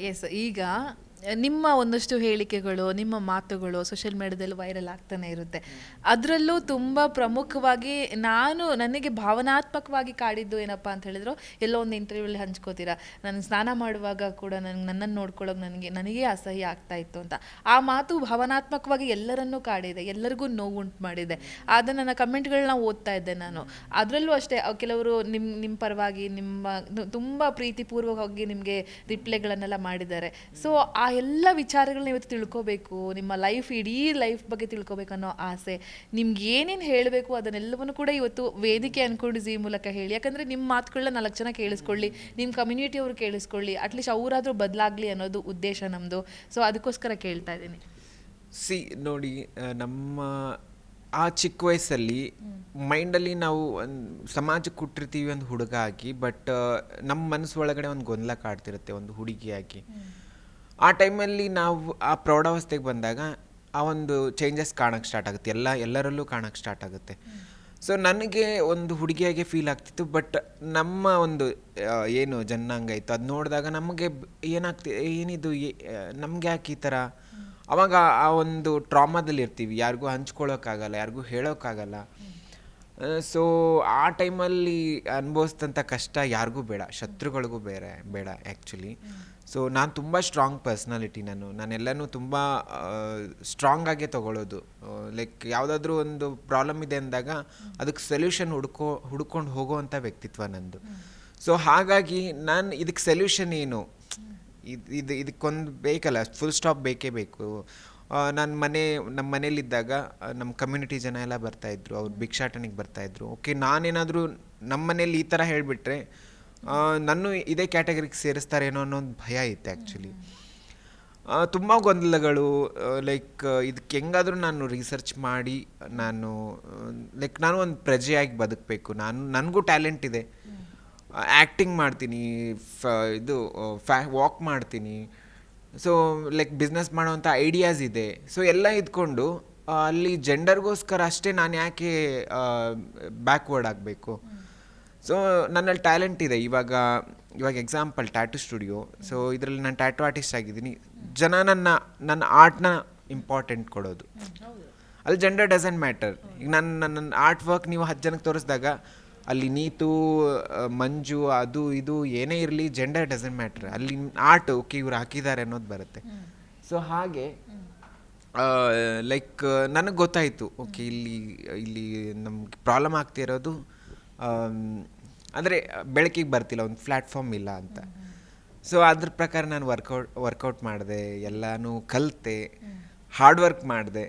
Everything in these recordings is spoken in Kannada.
ಎಸ್ ಈಗ ನಿಮ್ಮ ಒಂದಷ್ಟು ಹೇಳಿಕೆಗಳು ನಿಮ್ಮ ಮಾತುಗಳು ಸೋಷಿಯಲ್ ಮೀಡಿಯಾದಲ್ಲಿ ವೈರಲ್ ಆಗ್ತಾನೆ ಇರುತ್ತೆ. ಅದರಲ್ಲೂ ತುಂಬ ಪ್ರಮುಖವಾಗಿ ನಾನು ನನಗೆ ಭಾವನಾತ್ಮಕವಾಗಿ ಕಾಡಿದ್ದು ಏನಪ್ಪ ಅಂತ ಹೇಳಿದ್ರು ಎಲ್ಲೋ ಒಂದು ಇಂಟರ್ವ್ಯೂಲಿ ಹಂಚ್ಕೋತೀರಾ ನಾನು ಸ್ನಾನ ಮಾಡುವಾಗ ಕೂಡ ನನಗೆ ನನ್ನನ್ನು ನೋಡ್ಕೊಳ್ಳೋಕೆ ನನಗೆ ನನಗೆ ಅಸಹ್ಯ ಆಗ್ತಾ ಇತ್ತು ಅಂತ. ಆ ಮಾತು ಭಾವನಾತ್ಮಕವಾಗಿ ಎಲ್ಲರನ್ನೂ ಕಾಡಿದೆ ಎಲ್ಲರಿಗೂ ನೋವುಂಟು ಮಾಡಿದೆ. ಆದ ನನ್ನ ಕಮೆಂಟ್ಗಳನ್ನ ಓದ್ತಾ ಇದ್ದೆ ನಾನು. ಅದರಲ್ಲೂ ಅಷ್ಟೇ ಕೆಲವರು ನಿಮ್ಮ ನಿಮ್ಮ ಪರವಾಗಿ ನಿಮ್ಮ ತುಂಬ ಪ್ರೀತಿಪೂರ್ವಕವಾಗಿ ನಿಮಗೆ ರಿಪ್ಲೈಗಳನ್ನೆಲ್ಲ ಮಾಡಿದ್ದಾರೆ. ಸೊ ಆ ಎಲ್ಲ ವಿಚಾರಗಳನ್ನ ಇವತ್ತು ತಿಳ್ಕೊಬೇಕು ನಿಮ್ಮ ಲೈಫ್ ಇಡೀ ಲೈಫ್ ಬಗ್ಗೆ ತಿಳ್ಕೊಬೇಕು ಅನ್ನೋ ಆಸೆ. ನಿಮ್ಗೆ ಏನೇನು ಹೇಳಬೇಕು ಅದನ್ನೆಲ್ಲವನ್ನು ಕೂಡ ಇವತ್ತು ವೇದಿಕೆ ಅನ್ಕೊಂಡು ಜೀ ಮೂಲಕ ಹೇಳಿ. ಯಾಕಂದರೆ ನಿಮ್ಮ ಮಾತುಗಳನ್ನ ನಾಲ್ಕು ಜನ ಕೇಳಿಸ್ಕೊಳ್ಳಿ ನಿಮ್ಮ ಕಮ್ಯುನಿಟಿ ಅವರು ಕೇಳಿಸ್ಕೊಳ್ಳಿ ಅಟ್ಲೀಸ್ಟ್ ಅವರಾದರೂ ಬದಲಾಗಲಿ ಅನ್ನೋದು ಉದ್ದೇಶ ನಮ್ಮದು ಸೊ ಅದಕ್ಕೋಸ್ಕರ ಕೇಳ್ತಾ ಇದ್ದೀನಿ. ಸಿ ನೋಡಿ ನಮ್ಮ ಆ ಚಿಕ್ಕ ವಯಸ್ಸಲ್ಲಿ ಮೈಂಡಲ್ಲಿ ನಾವು ಒಂದು ಸಮಾಜಕ್ಕೆ ಹುಟ್ಟಿರ್ತೀವಿ ಒಂದು ಹುಡುಗ ಆಗಿ ಬಟ್ ನಮ್ಮ ಮನಸ್ಸು ಒಳಗಡೆ ಒಂದು ಗೊಂದಲ ಕಾಡ್ತಿರುತ್ತೆ ಒಂದು ಹುಡುಗಿಯಾಗಿ ಆ ಟೈಮಲ್ಲಿ ನಾವು ಆ ಪ್ರೌಢಾವಸ್ಥೆಗೆ ಬಂದಾಗ ಆ ಒಂದು ಚೇಂಜಸ್ ಕಾಣಕ್ಕೆ ಸ್ಟಾರ್ಟ್ ಆಗುತ್ತೆ. ಎಲ್ಲ, ಎಲ್ಲರಲ್ಲೂ ಕಾಣಕ್ಕೆ ಸ್ಟಾರ್ಟ್ ಆಗುತ್ತೆ. ಸೊ ನನಗೆ ಒಂದು ಹುಡುಗಿಯಾಗೆ ಫೀಲ್ ಆಗ್ತಿತ್ತು ಬಟ್ ನಮ್ಮ ಒಂದು ಏನು ಜನಾಂಗ ಇತ್ತು, ಅದು ನೋಡಿದಾಗ ನಮಗೆ ಏನಾಗ್ತಿ, ಏನಿದು ನಮಗೆ ಯಾಕೆ ಈ ಥರ? ಅವಾಗ ಆ ಒಂದು ಟ್ರಾಮಾದಲ್ಲಿ ಇರ್ತೀವಿ ಯಾರಿಗೂ ಹಂಚ್ಕೊಳ್ಳೋಕ್ಕಾಗಲ್ಲ, ಯಾರಿಗೂ ಹೇಳೋಕ್ಕಾಗಲ್ಲ. ಸೊ ಆ ಟೈಮಲ್ಲಿ ಅನುಭವಿಸಿದಂಥ ಕಷ್ಟ ಯಾರಿಗೂ ಬೇಡ. ಶತ್ರುಗಳಿಗೂ ಬೇರೆ, ಬೇಡ ಆ್ಯಕ್ಚುಲಿ ಸೊ ನಾನು ತುಂಬ ಸ್ಟ್ರಾಂಗ್ ಪರ್ಸ್ನಾಲಿಟಿ ನಾನು. ನಾನೆಲ್ಲನೂ ತುಂಬ ಸ್ಟ್ರಾಂಗ್ ಆಗೇ ತಗೊಳ್ಳೋದು ಲೈಕ್ ಯಾವುದಾದ್ರೂ ಒಂದು ಪ್ರಾಬ್ಲಮ್ ಇದೆ ಅಂದಾಗ ಅದಕ್ಕೆ ಸೊಲ್ಯೂಷನ್ ಹುಡ್ಕೋ, ಹುಡ್ಕೊಂಡು ಹೋಗೋವಂಥ ವ್ಯಕ್ತಿತ್ವ ನಂದು. ಸೊ ಹಾಗಾಗಿ ನಾನು ಇದಕ್ಕೆ ಸೊಲ್ಯೂಷನ್ ಏನು? ಇದು ಇದು, ಇದಕ್ಕೊಂದು ಬೇಕಲ್ಲ ಫುಲ್ ಸ್ಟಾಪ್ ಬೇಕೇ ಬೇಕು. ನನ್ನ ಮನೆ ನಮ್ಮ ಮನೇಲಿದ್ದಾಗ ನಮ್ಮ ಕಮ್ಯುನಿಟಿ ಜನ ಎಲ್ಲ ಬರ್ತಾಯಿದ್ರು ಅವ್ರು ಭಿಕ್ಷಾಟನೆಗೆ ಬರ್ತಾಯಿದ್ರು ಓಕೆ ನಾನೇನಾದರೂ ನಮ್ಮ ಮನೇಲಿ ಈ ಥರ ಹೇಳಿಬಿಟ್ರೆ ನಾನು ಇದೇ ಕ್ಯಾಟಗರಿಗೆ ಸೇರಿಸ್ತಾರೇನೋ ಅನ್ನೋ ಒಂದು ಭಯ ಇತ್ತು ಆ್ಯಕ್ಚುಲಿ ತುಂಬ ಗೊಂದಲಗಳು ಲೈಕ್ ಇದಕ್ಕೆ ಹೆಂಗಾದರೂ ನಾನು ರಿಸರ್ಚ್ ಮಾಡಿ ನಾನು ಲೈಕ್ ನಾನು ಒಂದು ಪ್ರಜೆಯಾಗಿ ಬದುಕಬೇಕು. ನಾನು ನನಗೂ ಟ್ಯಾಲೆಂಟ್ ಇದೆ. ಆ್ಯಕ್ಟಿಂಗ್ ಮಾಡ್ತೀನಿ ಫ ಇದು ಫ್ಯಾ ವಾಕ್ ಮಾಡ್ತೀನಿ. ಸೊ ಲೈಕ್ ಬಿಸ್ನೆಸ್ ಮಾಡೋವಂಥ ಐಡಿಯಾಸ್ ಇದೆ. ಸೊ ಎಲ್ಲ ಇದ್ಕೊಂಡು ಅಲ್ಲಿ ಜೆಂಡರ್ಗೋಸ್ಕರ ಅಷ್ಟೇ ನಾನು ಯಾಕೆ ಬ್ಯಾಕ್ವರ್ಡ್ ಆಗಬೇಕು? ಸೊ ನನ್ನಲ್ಲಿ ಟ್ಯಾಲೆಂಟ್ ಇದೆ. ಇವಾಗ ಇವಾಗ ಎಕ್ಸಾಂಪಲ್ ಟ್ಯಾಟು ಸ್ಟುಡಿಯೋ ಸೊ ಇದರಲ್ಲಿ ನಾನು ಟ್ಯಾಟು ಆರ್ಟಿಸ್ಟ್ ಆಗಿದ್ದೀನಿ. ಜನ ನನ್ನ ನನ್ನ ಆರ್ಟ್ನ ಇಂಪಾರ್ಟೆಂಟ್ ಕೊಡೋದು. ಅಲ್ಲಿ ಜೆಂಡರ್ ಡಸಂಟ್ ಮ್ಯಾಟರ್ ಈಗ ನನ್ನ ನನ್ನ ಆರ್ಟ್ ವರ್ಕ್ ನೀವು ಹತ್ತು ಜನಕ್ಕೆ ತೋರಿಸಿದಾಗ ಅಲ್ಲಿ ನೀತು ಮಂಜು ಅದು ಇದು ಏನೇ ಇರಲಿ ಜೆಂಡರ್ ಡಸಂಟ್ ಮ್ಯಾಟ್ರ್ ಅಲ್ಲಿ ಆರ್ಟ್ ಓಕೆ ಇವ್ರು ಹಾಕಿದ್ದಾರೆ ಅನ್ನೋದು ಬರುತ್ತೆ. ಸೊ ಹಾಗೆ ಲೈಕ್ ನನಗೆ ಗೊತ್ತಾಯಿತು. ಓಕೆ ಇಲ್ಲಿ ಇಲ್ಲಿ ನಮ್ಗೆ ಪ್ರಾಬ್ಲಮ್ ಆಗ್ತಿರೋದು ಅಂದರೆ ಬೆಳಕಿಗೆ ಬರ್ತಿಲ್ಲ ಒಂದು ಪ್ಲ್ಯಾಟ್ಫಾರ್ಮ್ ಇಲ್ಲ ಅಂತ. ಸೊ ಅದ್ರ ಪ್ರಕಾರ ನಾನು ವರ್ಕೌಟ್ ವರ್ಕೌಟ್ ಮಾಡಿದೆ ಎಲ್ಲನೂ ಕಲಿತೆ ಹಾರ್ಡ್ ವರ್ಕ್ ಮಾಡಿದೆ.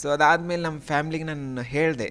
ಸೊ ಅದಾದಮೇಲೆ ನಮ್ಮ ಫ್ಯಾಮ್ಲಿಗೆ ನಾನು ಹೇಳಿದೆ.